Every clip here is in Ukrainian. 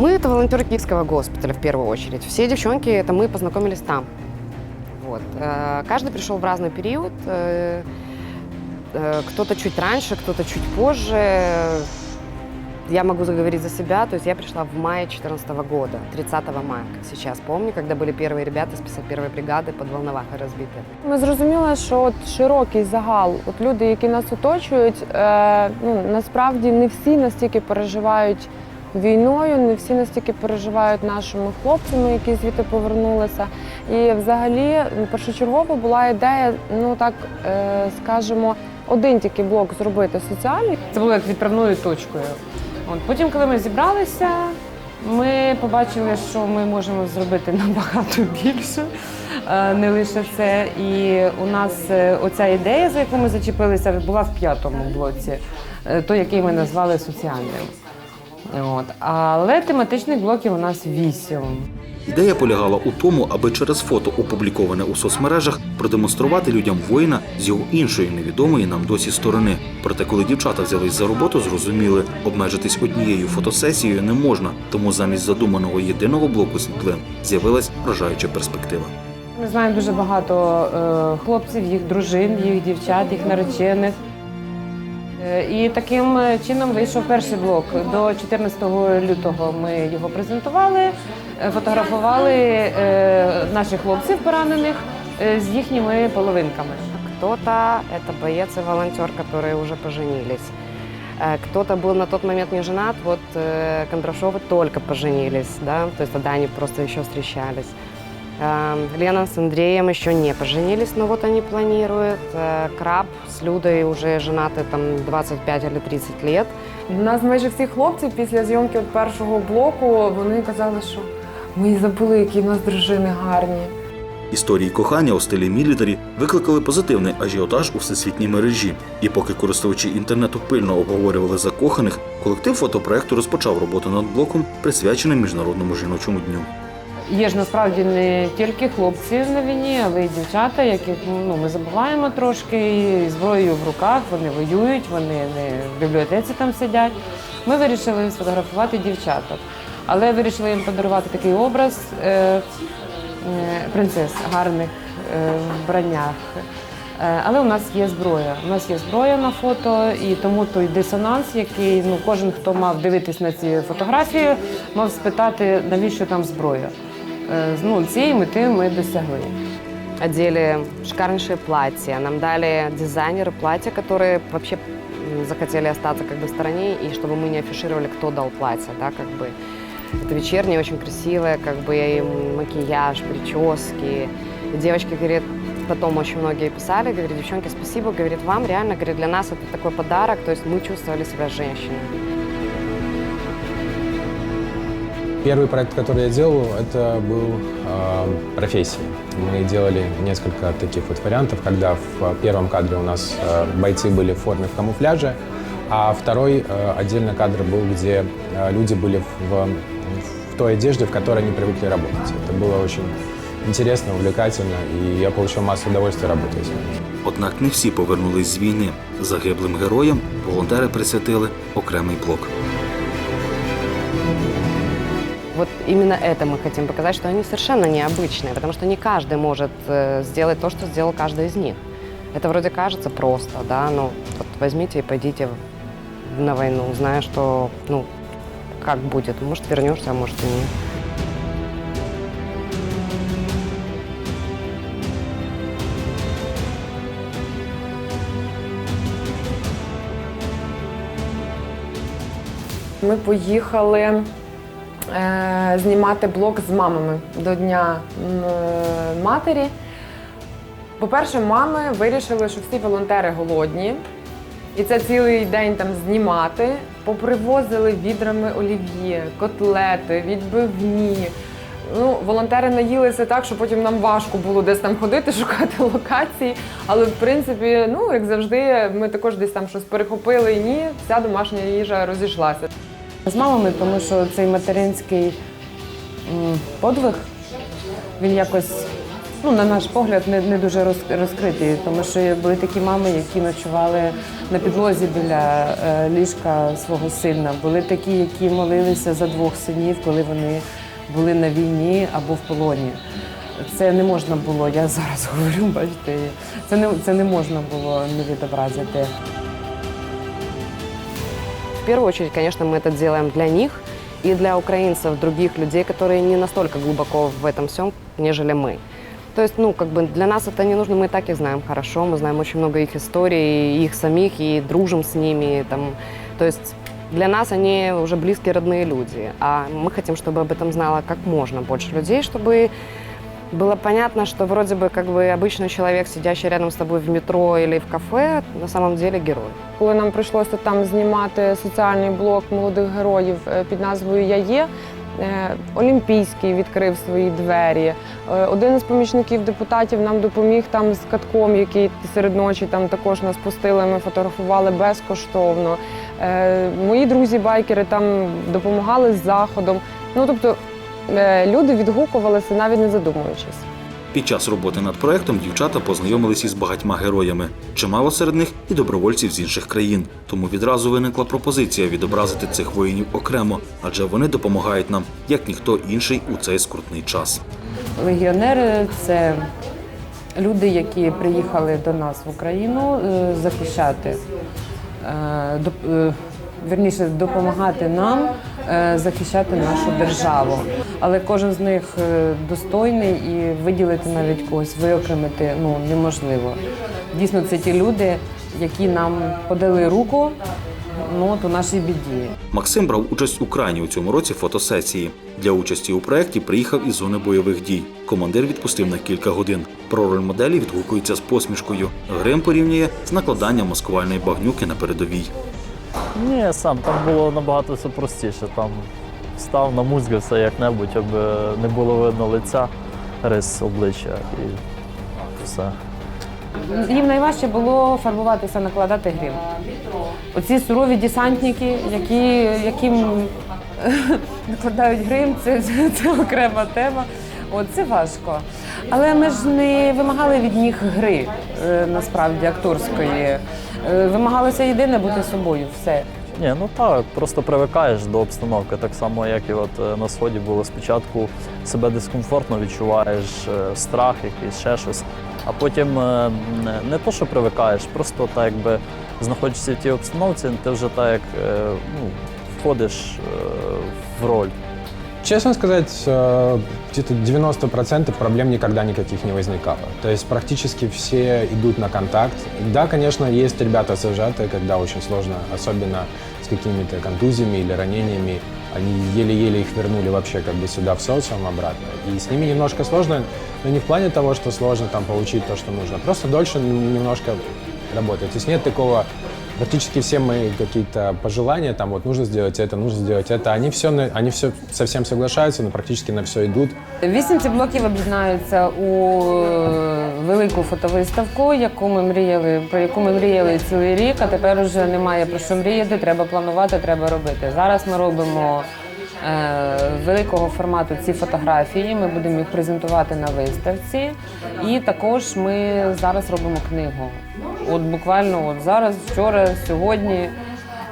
Мы это волонтеры Киевского госпиталя в первую очередь. Все девчонки, это мы познакомились там. Вот. Э, Каждый пришел в разный период. Э, э, Кто-то чуть раньше, кто-то чуть позже. Я могу заговорить за себя, то есть я пришла в мае 2014 года, 30 мая, как сейчас помню, когда были первые ребята с 51-й бригады под Волновахой разбиты. Ми зрозуміли, що от широкий загал, от люди, які нас оточують, е, ну насправді не всі настільки переживають війною, не всі настільки переживають нашими хлопцями, які звідти повернулися. І взагалі ну, першочергово була ідея, ну так е, скажемо, один тільки блок зробити соціальний. Це було як відправною точкою. От потім, коли ми зібралися, ми побачили, що ми можемо зробити набагато більше, е, не лише це. І у нас е, оця ідея, за яку ми зачепилися, була в п'ятому блоці, той, який ми назвали соціальним. От. Але тематичних блоків у нас вісім. Ідея полягала у тому, аби через фото, опубліковане у соцмережах, продемонструвати людям воїна з його іншої невідомої нам досі сторони. Проте, коли дівчата взялись за роботу, зрозуміли, обмежитись однією фотосесією не можна. Тому замість задуманого єдиного блоку світлин з'явилась вражаюча перспектива. Ми знаємо дуже багато е, хлопців, їх дружин, їх дівчат, їх наречених. Е, І таким е, чином вийшов перший блок. До 14 лютого ми його презентували, е, фотографували е, наших хлопців поранених е, з їхніми половинками. Кто-то это боец и волонтер, которые уже поженились. Э, Кто-то был на тот момент не женат, вот э, Кондрашовы только поженились, да, то есть тогда они просто еще встречались. Э, Лена с Андреем еще не поженились, но вот они планируют. Э, Краб с Людой уже женаты там 25 или 30 лет. У нас майже всі хлопці після зйомки от першого блоку вони казали, що ми і забули, які в нас дружини гарні. Історії кохання у стилі мілітарі викликали позитивний ажіотаж у всесвітній мережі. І поки користувачі інтернету пильно обговорювали закоханих, колектив фотопроекту розпочав роботу над блоком, присвяченим міжнародному жіночому дню. Є ж насправді не тільки хлопці на війні, але й дівчата, яких ну, ми забуваємо трошки, і зброєю в руках, вони воюють, вони не в бібліотеці там сидять. Ми вирішили сфотографувати дівчаток, але вирішили їм подарувати такий образ е, е, принцес гарних е, вбраннях. Е, Але у нас є зброя. У нас є зброя на фото, і тому той дисонанс, який ну кожен, хто мав дивитись на ці фотографії, мав спитати, навіщо там зброя. Е, Ну, цієї мети ми досягли. Одели шикарнейшие платья. Нам дали дизайнеры платья, которые вообще м, захотели остаться как бы в стороне, и чтобы мы не афишировали, кто дал платье, да, как бы. Это вечернее, очень красивое, как бы и макияж, прически. И девочки, говорит, потом очень многие писали, говорит, девчонки, спасибо, говорит, вам реально, говорит, для нас это такой подарок, то есть мы чувствовали себя женщиной. Первый проект, который я делал, это был э, профессия. Мы делали несколько таких вот вариантов, когда в первом кадре у нас э, бойцы были в форме в камуфляже, а второй э, отдельно кадр был, где э, люди были в, в той одежде, в которой они привыкли работать. Это было очень интересно, увлекательно, и я получил массу удовольствия работая с ними. Однак не всі повернулись з війни. Загиблим героям волонтери присвятили окремий блок. Вот именно это мы хотим показать, что они совершенно необычные, потому что не каждый может э, сделать то, что сделал каждый из них. Это вроде кажется просто, да, ну вот возьмите и пойдите на войну, зная, что, ну, как будет, может вернешься, а может и нет. Ми поїхали знімати блог з мамами до Дня е, матері. По-перше, мами вирішили, що всі волонтери голодні, і це цілий день там знімати. Попривозили відрами олів'є, котлети, відбивні. Ну, волонтери наїлися так, що потім нам важко було десь там ходити, шукати локації. Але в принципі, ну як завжди, ми також десь там щось перехопили і ні, вся домашня їжа розійшлася. З мамами, тому що цей материнський подвиг, він якось ну, на наш погляд, не, не дуже роз- розкриті, тому що були такі мами, які ночували на підлозі біля е, ліжка свого сина. Були такі, які молилися за двох синів, коли вони були на війні або в полоні. Це не можна було, я зараз говорю, бачите, це не, це не можна було не відобразити В первую очередь, конечно, мы это делаем для них и для украинцев, других людей, которые не настолько глубоко в этом всем, нежели мы. То есть, ну, как бы для нас это не нужно, мы и так их знаем хорошо, мы знаем очень много их историй, их самих, и дружим с ними. Там. То есть для нас они уже близкие, родные люди. А мы хотим, чтобы об этом знало как можно больше людей, чтобы было понятно, что вроде бы как бы обычный человек, сидящий рядом с тобой в метро или в кафе, на самом деле герой. Коли нам прийшлося там знімати соціальний блок молодих героїв е, під назвою Я є. е, Олімпійський відкрив свої двері. Е, Один із помічників депутатів нам допоміг там з катком, який серед ночі там також нас пустили. Ми фотографували безкоштовно. Е, Мої друзі-байкери там допомагали з заходом. Ну тобто е, люди відгукувалися навіть не задумуючись. Під час роботи над проектом дівчата познайомились із багатьма героями. Чимало серед них і добровольців з інших країн. Тому відразу виникла пропозиція відобразити цих воїнів окремо, адже вони допомагають нам як ніхто інший у цей скрутний час. Легіонери це люди, які приїхали до нас в Україну е, захищати, е, е, вірніше, допомагати нам е, захищати нашу державу. Але кожен з них е, достойний і виділити навіть когось, виокремити ну, неможливо. Дійсно, це ті люди, які нам подали руку ну, от у нашій біді. Максим брав участь у крайній у цьому році фотосесії. Для участі у проєкті приїхав із зони бойових дій. Командир відпустив на кілька годин. Про роль моделі відгукується з посмішкою. Грим порівнює з накладанням маскувальної багнюки на передовій. Ні, сам там було набагато все простіше. Там став, намузгався як-небудь, аби не було видно лиця, рис обличчя і все. Їм найважче було фарбуватися, накладати грим. Оці сурові десантники, які, яким накладають грим, це, це, це окрема тема. От, це важко. Але ми ж не вимагали від них гри, е, насправді, акторської. Е, Вимагалося єдине бути собою. Все. Ні, ну так, просто привикаєш до обстановки, так само, як і от е, на сході було спочатку себе дискомфортно відчуваєш, е, страх якийсь, ще щось. А потім е, не, то, що привикаєш, просто так якби знаходишся в тій обстановці, ти вже так як ну, входиш в роль. Честно сказать, э, где-то 90% проблем никогда никаких не возникало. То есть практически все идут на контакт. Да, конечно, есть ребята зажатые, когда очень сложно, особенно с какими-то контузиями или ранениями. Они еле-еле их вернули вообще как бы сюда в социум обратно. И с ними немножко сложно, но не в плане того, что сложно там получить то, что нужно. Просто дольше немножко работать. То есть нет такого практически все мои какие-то пожелания, там вот нужно сделать это, нужно сделать это, они все, они все совсем соглашаются, но практически на все идут. Вісім ці блоків об'єднаються у е, велику фотовиставку, яку ми мріяли, про яку ми мріяли цілий рік, а тепер уже немає про що мріяти, треба планувати, треба робити. Зараз ми робимо великого формату ці фотографії, ми будемо їх презентувати на виставці. І також ми зараз робимо книгу. От буквально от зараз, вчора, сьогодні.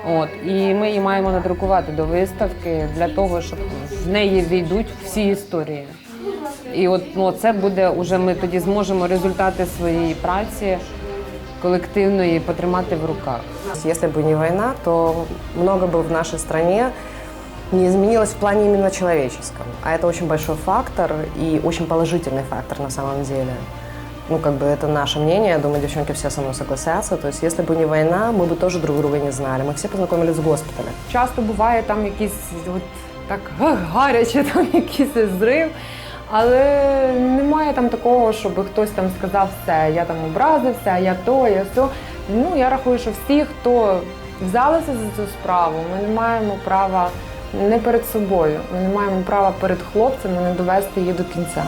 От і ми її маємо надрукувати до виставки для того, щоб в неї війдуть всі історії. І от ну, це буде уже ми тоді зможемо результати своєї праці колективної потримати в руках. Если бы не война, то много бы в нашей стране не изменилось в плане именно человеческом. А это очень большой фактор и очень положительный фактор на самом деле. Ну, как бы это наше мнение, я думаю, девчонки все со мной согласятся. То есть, если бы не война, мы бы тоже друг друга не знали. Мы все познакомились в госпитале. Часто буває там якийсь от так га- гаряче, там якийсь зрив. Але немає там такого, щоб хтось там сказав все, я там образився, я то, я то. Ну я рахую, що всі, хто взялися за цю справу, ми не маємо права не перед собою, ми не маємо права перед хлопцями не довести її до кінця.